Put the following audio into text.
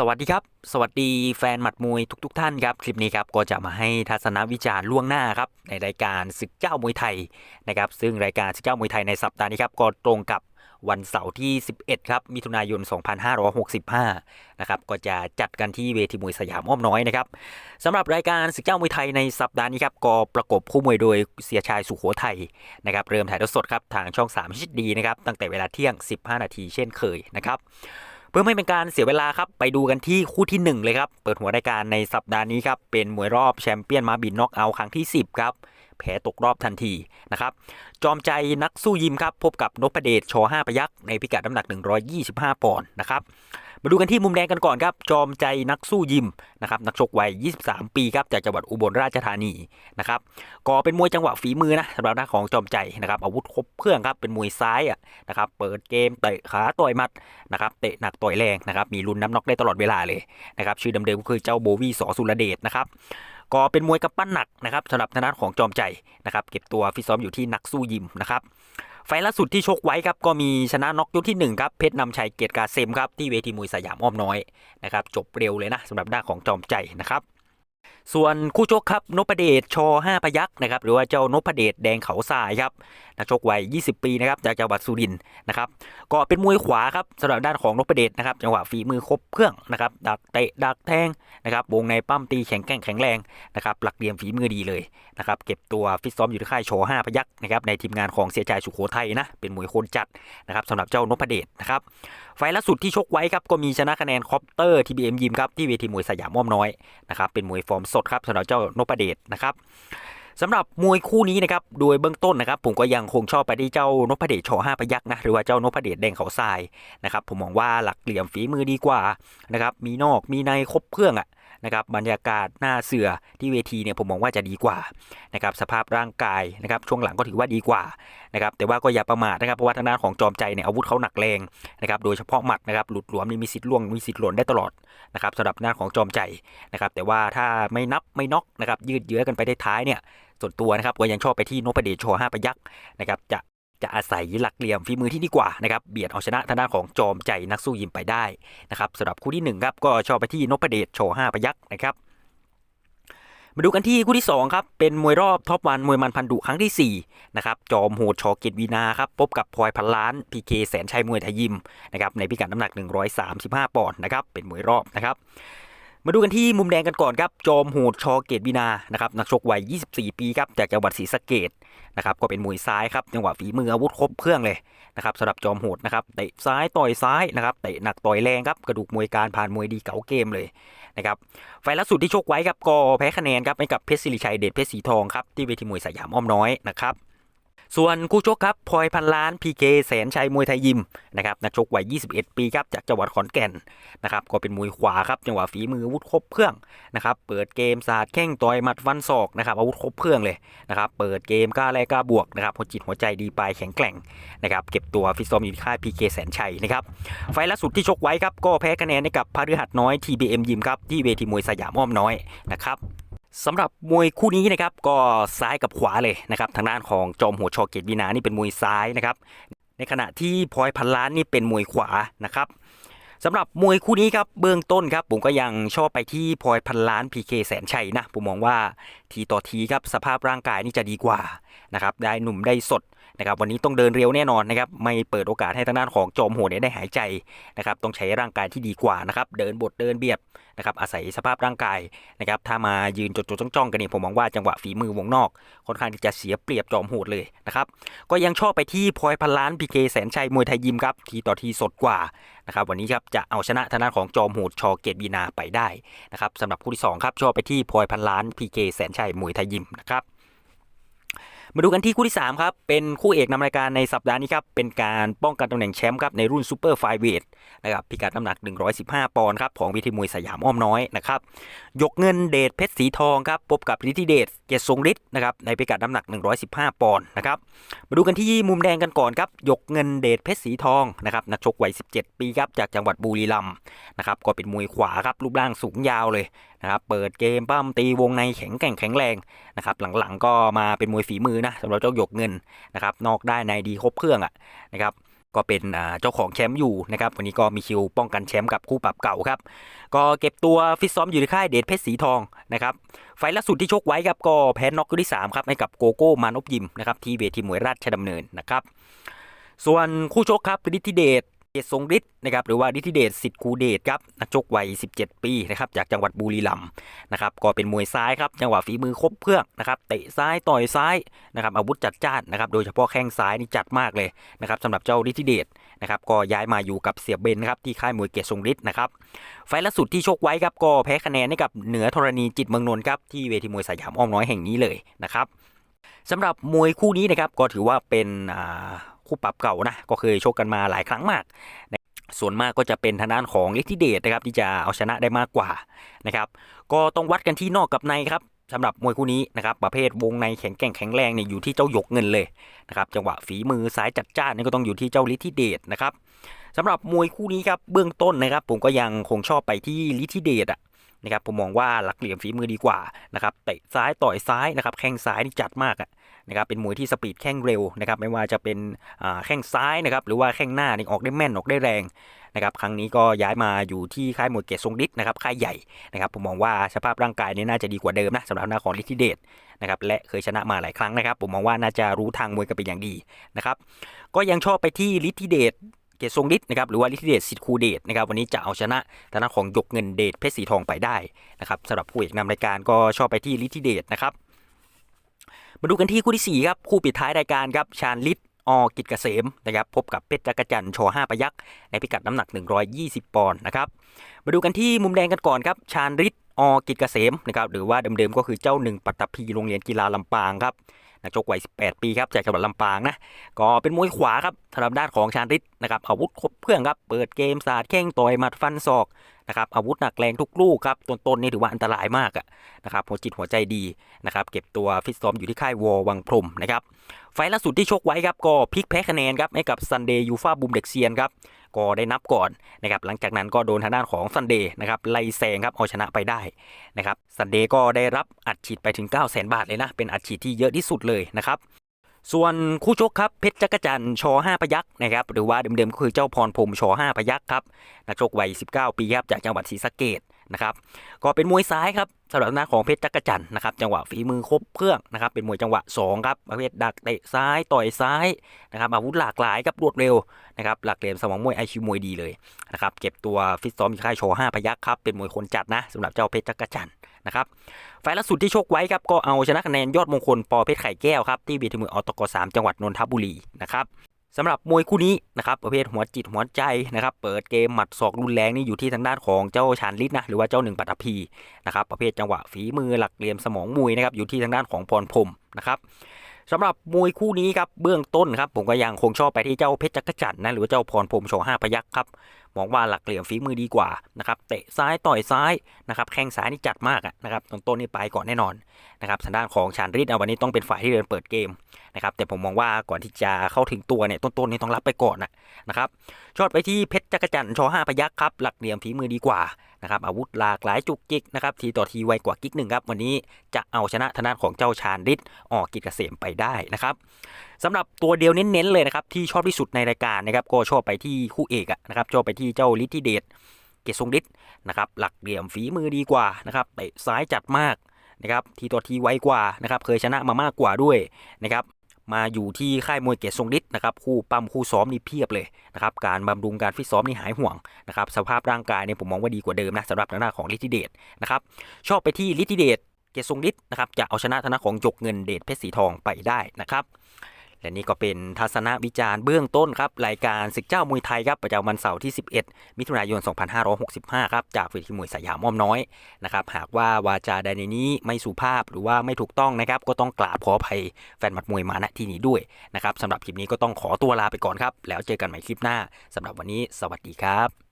สวัสดีครับ สวัสดีแฟนหมัดมวยทุกๆทท่านครับ คลิปนี้ครับก็จะมาให้ทัศนวิจารณ์ล่วงหน้าครับในรายการศึกเจ้ามวยไทยนะครับซึ่งรายการศึกเจ้ามวยไทยในสัปดาห์นี้ครับก็ตรงกับวันเสาร์ที่ 11 ครับ มิถุนายน 2565 นะครับ ก็จะจัดกันที่เวทีมวยสยามอ้อมน้อยนะครับสำหรับรายการศึกเจ้ามวยไทยในสัปดาห์นี้ครับ ก็ประกบคู่มวยโดยเสียชายสุโขทัยนะครับ เริ่มถ่ายทอดสดครับ ทางช่อง3 HD นะครับ ตั้งแต่เวลาเที่ยง 15 นาทีเช่นเคยนะครับ พื่อไม่เป็นการเสียเวลาครับไปดูกันที่คู่ที่ 1 เลยครับ เปิดหัวรายการในสัปดาห์นี้ครับเป็นมวยรอบแชมเปี้ยนมาบินน็อกเอาท์ครั้งที่ 10 ครับแพ้ตกรอบทันทีนะครับ จอมใจนักสู้ยิมครับ พบกับนพเดชช5พยักในพิกัดน้ำหนัก 125 ปอนด์นะครับ มาดูกันที่มุมแดงกันก่อนครับ จอมใจนักสู้ยิมนะครับนักชกวัย 23 ปีครับจากจังหวัดอุบลราชธานีนะครับก็เป็นมวยจังหวะฝีมือนะสำหรับหน้าของจอมใจนะครับอาวุธครบเครื่องครับเป็นมวยซ้ายอะนะครับเปิดเกมเตะขาต่อยมัดนะครับเตะหนักต่อยแรงนะครับมีลุ้นน้ำน็อกได้ตลอดเวลาเลยนะครับชื่อเดิมๆก็คือเจ้าโบวี่สอสุรเดชนะครับก็เป็นมวยกำปั้นหนักนะครับสำหรับทางด้านของจอมใจนะครับเก็บตัวฟิตซ้อมอยู่ที่นักสู้ยิมนะครับ ไฟล์ล่าสุดที่ชกไว้ครับก็มีชนะน็อกยกที่1ครับเพชรนำชัยเกียรติกาเซมครับที่เวทีมวยสยามอ้อมน้อยนะครับจบเร็วเลยนะสำหรับด้านของจอมใจนะครับ ส่วนคู่ชกครับนพเดชช5พยักษ์นะครับหรือว่าเจ้านพเดชแดงเขาทรายครับนักชกวัย 20 ปีนะครับจากจังหวัดสุรินทร์นะครับก็เป็นมวยขวาครับสำหรับด้านของนพเดชนะครับจังหวะฝีมือครบเครื่องนะครับดักเตะดักแทงนะครับวงในปั้มตีแข็งแกร่งแข็งแรงนะครับหลักเหลี่ยมฝีมือดีเลยนะครับเก็บตัวฟิตซ้อมอยู่ที่ค่ายโช5พยักษ์นะครับในทีมงานของเสียใจสุโขทัยนะเป็นมวยคนจัดนะครับสำหรับเจ้านพเดชนะครับไฟล์ล่าสุดที่ชกไว้ครับก็มีชนะคะแนนคอปเตอร์ทีบีเอ็มยิมครับที่เวทีมวยสยามอ้อมน้อยนะครับเป็นมวยฟอร์มสดครับสำหรับเจ้านพเดชนะครับสำหรับมวยคู่นี้นะครับโดยเบื้องต้นนะครับ ผมก็ยังคงชอบไปที่เจ้านพเดชชห้าพยักนะหรือว่าเจ้านพเดชแดงเขาทรายนะครับผมมองว่าหลักเหลี่ยมฝีมือดีกว่านะครับมีนอกมีในครบเครื่องอะ นะครับบรรยากาศหน้าเสือที่เวทีเนี่ยผมมองว่าจะดีกว่านะครับสภาพร่างกายนะครับช่วงหลังก็ถือว่าดีกว่านะครับแต่ว่าก็อย่าประมาทนะครับเพราะว่าทางด้านของจอมใจเนี่ยอาวุธเขาหนักแรงนะครับโดยเฉพาะหมัดนะครับหลุดหลวมนี่มีสิทธิ์ล่วงมีสิทธิ์หล่นได้ตลอดนะครับสำหรับหน้าของจอมใจนะครับแต่ว่าถ้าไม่นับไม่น็อกนะครับยืดเยื้อกันไปได้ท้ายเนี่ยส่วนตัวนะครับก็ยังชอบไปที่นพเดชโชห้าพยักษ์นะครับจะ จะอาศัยหลักเหลี่ยมฝีมือที่ดีกว่านะครับเบียดเอาชนะทางด้านของจอมใจนักสู้ยิมไปได้นะครับสำหรับคู่ที่หนึ่งครับก็ชอบไปที่นพเดชโชห้าพยักษ์นะครับมาดูกันที่คู่ที่ 2 ครับ เป็นมวยรอบท็อปวันมวยมันพันดุครั้งที่ 4 นะครับ จอมโหดชอเกตวีนาครับ พบกับพลอยพันล้านพีเคแสนชัยมวยไทยยิมนะครับในพิกัดน้ำหนัก 135 ปอนด์นะครับ เป็นมวยรอบนะครับ มาดูกันที่มุมแดงกันก่อนครับ จอมโหดชอเกตวีนา นะครับ นักชกวัย 24 ปีครับ จากจังหวัดศรีสะเกดนะครับ ก็เป็นมวยซ้ายครับ จังหวะฝีมืออาวุธครบเครื่องเลยนะครับสำหรับจอมโหดนะครับ เตะซ้ายต่อยซ้ายนะครับ เตะหนักต่อยแรงครับ กระดูกมวยการผ่านมวยดีเก๋าเกมเลยนะครับไฟล์ล่าสุดที่ชกไว้ครับ ก็แพ้คะแนนครับให้กับเพชรศิริชัยเดชเพชรสีทองครับ ที่เวทีมวยสยามอ้อมน้อยนะครับ ส่วนคู่ชกครับพลอยพันล้านพีเคแสนชัยมวยไทยยิมนะครับนักชกวัย 21 ปีครับจากจังหวัดขอนแก่นนะครับก็เป็นมวยขวาครับจังหวะฝีมืออาวุธครบเครื่องนะครับเปิดเกมศาสตร์แข้งต่อยหมัดฟันศอกนะครับอาวุธครบเครื่องเลยนะครับเปิดเกมกล้าแลกกล้าบวกนะครับหัวจิตหัวใจดีปลายแข็งแกร่งนะครับเก็บตัวฟิตซ้อมอยู่ที่ค่ายพีเคแสนชัยนะครับไฟล์ล่าสุดที่ชกไว้ครับก็แพ้คะแนนให้กับพฤหัสน้อย TBM ยิมครับที่เวทีมวยสยามอ้อมน้อยนะครับ สำหรับมวยคู่นี้นะครับก็ซ้ายกับขวาเลยนะครับทางด้านของจอมหัวชอเกตวีนานี่เป็นมวยซ้ายนะครับในขณะที่พลอยพันล้านนี่เป็นมวยขวานะครับ สำหรับมวยคู่นี้ครับเบื้องต้นครับผมก็ยังชอบไปที่พลอยพันล้าน PK แสนชัยนะผมมองว่าทีต่อทีครับสภาพร่างกายนี่จะดีกว่านะครับได้หนุ่มได้สดนะครับวันนี้ต้องเดินเร็วแน่นอนนะครับไม่เปิดโอกาสให้ทางด้านของจอมโหดเนี่ยได้หายใจนะครับต้องใช้ร่างกายที่ดีกว่านะครับเดินบทเดินเบียดนะครับอาศัยสภาพร่างกายนะครับถ้ามายืนจดๆจ้องๆกันนี่ผมมองว่าจังหวะฝีมือวงนอกค่อนข้างที่จะเสียเปรียบจอมโหดเลยนะครับก็ยังชอบไปที่พลอยพันล้านพีเคแสนชัยมวยไทยยิมครับทีต่อทีสดกว่า นะครับวันนี้ครับจะเอาชนะทางด้านของจอมโหดชอเกตบีนาไปได้นะครับสำหรับคู่ที่สองครับชอบไปที่พลอยพันล้านพีเคแสนชัยมวยไทยยิมนะครับ มาดูกันที่คู่ที่ 3 ครับ เป็นคู่เอกนำรายการในสัปดาห์นี้ครับ เป็นการป้องกันตำแหน่งแชมป์ครับในรุ่นซูเปอร์ไฟเวทนะครับพิกัดน้ำหนัก 115 ปอนด์ครับของวิธีมวยสยามอ้อมน้อยนะครับยกเงินเดชเพชรสีทองครับพบกับฤทธิเดชเกียรติทรงฤทธิ์นะครับในพิกัดน้ำหนัก 115 ปอนด์นะครับมาดูกันที่มุมแดงกันก่อนครับยกเงินเดชเพชรสีทองนะครับนักชกวัย 17 ปีครับจากจังหวัดบุรีรัมย์นะครับก็เป็นมวยขวาครับรูปร่างสูงยาวเลยนะครับเปิดเกมปั้มตีวงในแข็งแกร่งแข็งแรงนะครับหลังๆก็มาเป็นมวยฝีมือนะสำหรับเจ้าหยกเงินนะครับนอกได้ในดีครบเครื่องอะนะครับก็เป็นเจ้าของแชมป์อยู่นะครับวันนี้ก็มีคิวป้องกันแชมป์กับคู่ปรับเก่าครับก็เก็บตัวฟิตซ้อมอยู่ในค่ายเดชเพชรสีทองนะครับไฟล์ล่าสุดที่ชกไว้ครับก็แพ้น็อกยกที่3ครับให้กับโกโก้มานพยิมนะครับที่เวทีมวยราชดำเนินนะครับส่วนคู่ชกครับฤทธิเดช เดชทรงฤทธิ์นะครับหรือว่าฤทธิเดชสิทธิ์คูเดชครับนักชกวัย 17 ปีนะครับจากจังหวัดบุรีรัมย์นะครับก็เป็นมวยซ้ายครับจังหวะฝีมือครบเครื่องนะครับเตะซ้ายต่อยซ้ายนะครับอาวุธจัดจ้านนะครับโดยเฉพาะแข้งซ้ายนี่จัดมากเลยนะครับสำหรับเจ้าฤทธิเดชนะครับก็ย้ายมาอยู่กับเสียเบนครับที่ค่ายมวยเกียรติทรงฤทธิ์นะครับไฟล์ล่าสุดที่ชกไว้ครับก็แพ้คะแนนให้กับเหนือธรณีจิตเมืองนนท์ครับที่เวทีมวยสยามอ้อมน้อยแห่งนี้เลยนะครับสำหรับมวยคู่นี้นะครับก็ถือว่าเป็นอ่า คู่ปรับเก่านะก็เคยชกกันมาหลายครั้งมาก ส่วนมากก็จะเป็นทางด้านของฤทธิเดชนะครับที่จะเอาชนะได้มากกว่านะครับก็ต้องวัดกันที่นอกกับในครับสำหรับมวยคู่นี้นะครับประเภทวงในแข็งแกร่งแข็งแรงเนี่ยอยู่ที่เจ้าหยกเงินเลยนะครับจังหวะฝีมือซ้ายจัดจ้านนี่ก็ต้องอยู่ที่เจ้าฤทธิเดชนะครับสำหรับมวยคู่นี้ครับเบื้องต้นนะครับ ผมก็ยังคงชอบไปที่ลิทิเดชอะนะครับผมมองว่าหลักเหลี่ยมฝีมือดีกว่านะครับเตะซ้ายต่อยซ้ายนะครับแข้งซ้ายนี่จัดมากอะ นะครับเป็นมวยที่สปีดแข้งเร็วนะครับไม่ว่าจะเป็นแข้งซ้ายนะครับหรือว่าแข้งหน้านี่ออกได้แม่นออกได้แรงนะครับครั้งนี้ก็ย้ายมาอยู่ที่ค่ายมวยเกยรตทรงฤทธิ์นะครับค่ายใหญ่นะครับผมมองว่าสภาพร่างกายนี่น่าจะดีกว่าเดิมนะสำหรับหน้าของลิทธิเดชนะครับและเคยชนะมาหลายครั้งนะครับ ผมมองว่าน่าจะรู้ทางมวยกันเป็นอย่างดีนะครับก็ยังชอบไปที่ลิทธิเดชเกยรติทรงฤทธิ์นะครับหรือว่าลิทธิเดชสิทธิคูเดชนะครับวันนี้จะเอาชนะทางด้านของยกเงินเดชเพชรสีทองไปได้นะครับสำหรับผู้เอกนำรายการก็ชอบไปที่ลิทธิเดชนะครับ มาดูกันที่คู่ที่ 4 ครับคู่ปิดท้ายรายการครับชาญฤทธิ์อกิจเกษมนะครับพบกับเพชรจักรจันทร์ช5ประยักษ์ในพิกัดน้ำหนัก 120 ปอนด์นะครับมาดูกันที่มุมแดงกันก่อนครับชาญฤทธิ์อกิจเกษมนะครับหรือว่าเดิมๆก็คือเจ้าหนึ่งปัตตภีโรงเรียนกีฬาลำปางครับนักชกวัย 18 ปีครับจากจังหวัดลำปางนะก็เป็นมวยขวาครับทางด้านของชาญฤทธิ์นะครับอาวุธครบเครื่องครับเปิดเกมสาดแข้งต่อยหมัดฟันศอก นะครับอาวุธหนักแรงทุกลูกครับต้นๆนนี่ถือว่าอันตรายมากอะนะครับหัวจิตหัวใจดีนะครับเก็บตัวฟิตซ้อมอยู่ที่ค่ายวอวังพรมนะครับไฟล์ล่าสุดที่ชกไว้ครับก็พลิกแพ้คะแนนครับให้กับซันเดย์ยูฟาบูมเด็กเซียนครับก็ได้นับก่อนนะครับหลังจากนั้นก็โดนทางด้านของซันเดย์นะครับไล่แซงครับเอาชนะไปได้นะครับซันเดย์ก็ได้รับอัดฉีดไปถึง 9 0 0 0 0 0 บาทเลยนะ เป็นอัดฉีดที่เยอะที่สุดเลยนะครับ ส่วนคู่ชกครับเพชรจักรจันทร์ช5พยักษ์นะครับหรือว่าเดิมๆก็คือเจ้าพรพรมช5พยักษ์ครับนักชกวัย 19 ปีครับจากจังหวัดศรีสะเกดนะครับก็เป็นมวยซ้ายครับสำหรับหน้าของเพชรจักรจันทร์นะครับจังหวะฝีมือครบเครื่องนะครับเป็นมวยจังหวะ2ครับประเภทดักเตะซ้ายต่อยซ้ายนะครับอาวุธหลากหลายครับรวดเร็วนะครับหลักเหลี่ยมสมองมวยไอคิวมวยดีเลยนะครับเก็บตัวฟิตซ้อมอยู่ค่ายช5พยักษ์ครับเป็นมวยคนจัดนะสำหรับเจ้าเพชรจักรจันทร์ นะครับไฟล์ล่าสุดที่ชกไว้ครับก็เอาชนะคะแนนยอดมงคลปอเพชรไข่แก้วครับที่เวทีมวยอตกสามจังหวัดนนทบุรีนะครับสำหรับมวยคู่นี้นะครับประเภทหัวจิตหัวใจนะครับเปิดเกมหมัดศอกรุนแรงนี่อยู่ที่ทางด้านของเจ้าชานลิศนะหรือว่าเจ้าหนึ่งปัตตภีนะครับประเภทจังหวะฝีมือหลักเหลี่ยมสมองมวยนะครับอยู่ที่ทางด้านของพรพรมนะครับ สำหรับมวยคู่นี้ครับเบื้องต้นครับผมก็ยังคงชอบไปที่เจ้าเพชรจักรจันทร์นะหรือว่าเจ้าพรพรมโชห้าพยักษ์ครับมองว่าหลักเหลี่ยมฝีมือดีกว่านะครับเตะซ้ายต่อยซ้ายนะครับแข้งซ้ายนี่จัดมากนะครับต้นต้นนี่ไปก่อนแน่นอนนะครับทางด้านของชานฤทธิ์เอาวันนี้ต้องเป็นฝ่ายที่เดินเปิดเกมนะครับแต่ผมมองว่าก่อนที่จะเข้าถึงตัวเนี่ยต้นๆนี่ต้องรับไปก่อนนะครับชอบไปที่เพชรจักรจันทร์ชห้าพยักษ์ครับหลักเหลี่ยมฝีมือดีกว่า นะครับอาวุธหลากหลายจุกจิกนะครับทีต่อทีไวกว่ากิกหนึ่งครับวันนี้จะเอาชนะทางด้านของเจ้าชานฤทธิ์ออกกิจเกษมไปได้นะครับสำหรับตัวเดียวเน้นๆเลยนะครับที่ชอบที่สุดในรายการนะครับก็ชอบไปที่คู่เอกอะนะครับชอบไปที่เจ้าฤทธิเดชเกศทรงฤทธิ์นะครับหลักเหลี่ยมฝีมือดีกว่านะครับเตะซ้ายจัดมากนะครับทีต่อทีไวกว่านะครับเคยชนะมามากกว่าด้วยนะครับ มาอยู่ที่ค่ายมวยเกศทรงฤทธิ์นะครับคู่ปั้มคู่ซ้อมนี่เพียบเลยนะครับการบำรุงการฟิตซ้อมนี่หายห่วงนะครับสภาพร่างกายเนี่ยผมมองว่าดีกว่าเดิมนะสำหรับทางด้านของฤทธิเดชนะครับชอบไปที่ฤทธิเดชเกศทรงฤทธิ์นะครับจะเอาชนะทางด้านของยกเงินเดชเพชรสีทองไปได้นะครับ และนี่ก็เป็นทัศนวิจารณ์เบื้องต้นครับรายการศึกเจ้ามวยไทยครับประจำวันเสาร์ที่ 11 มิถุนายน 2565 ครับจากเวทีมวยสยามอ้อมน้อยนะครับหากว่าวาจาใดในนี้ไม่สุภาพหรือว่าไม่ถูกต้องนะครับก็ต้องกราบขออภัยแฟนมัดมวยมาณที่นี้ด้วยนะครับสำหรับคลิปนี้ก็ต้องขอตัวลาไปก่อนครับแล้วเจอกันใหม่คลิปหน้าสำหรับวันนี้ สวัสดีครับ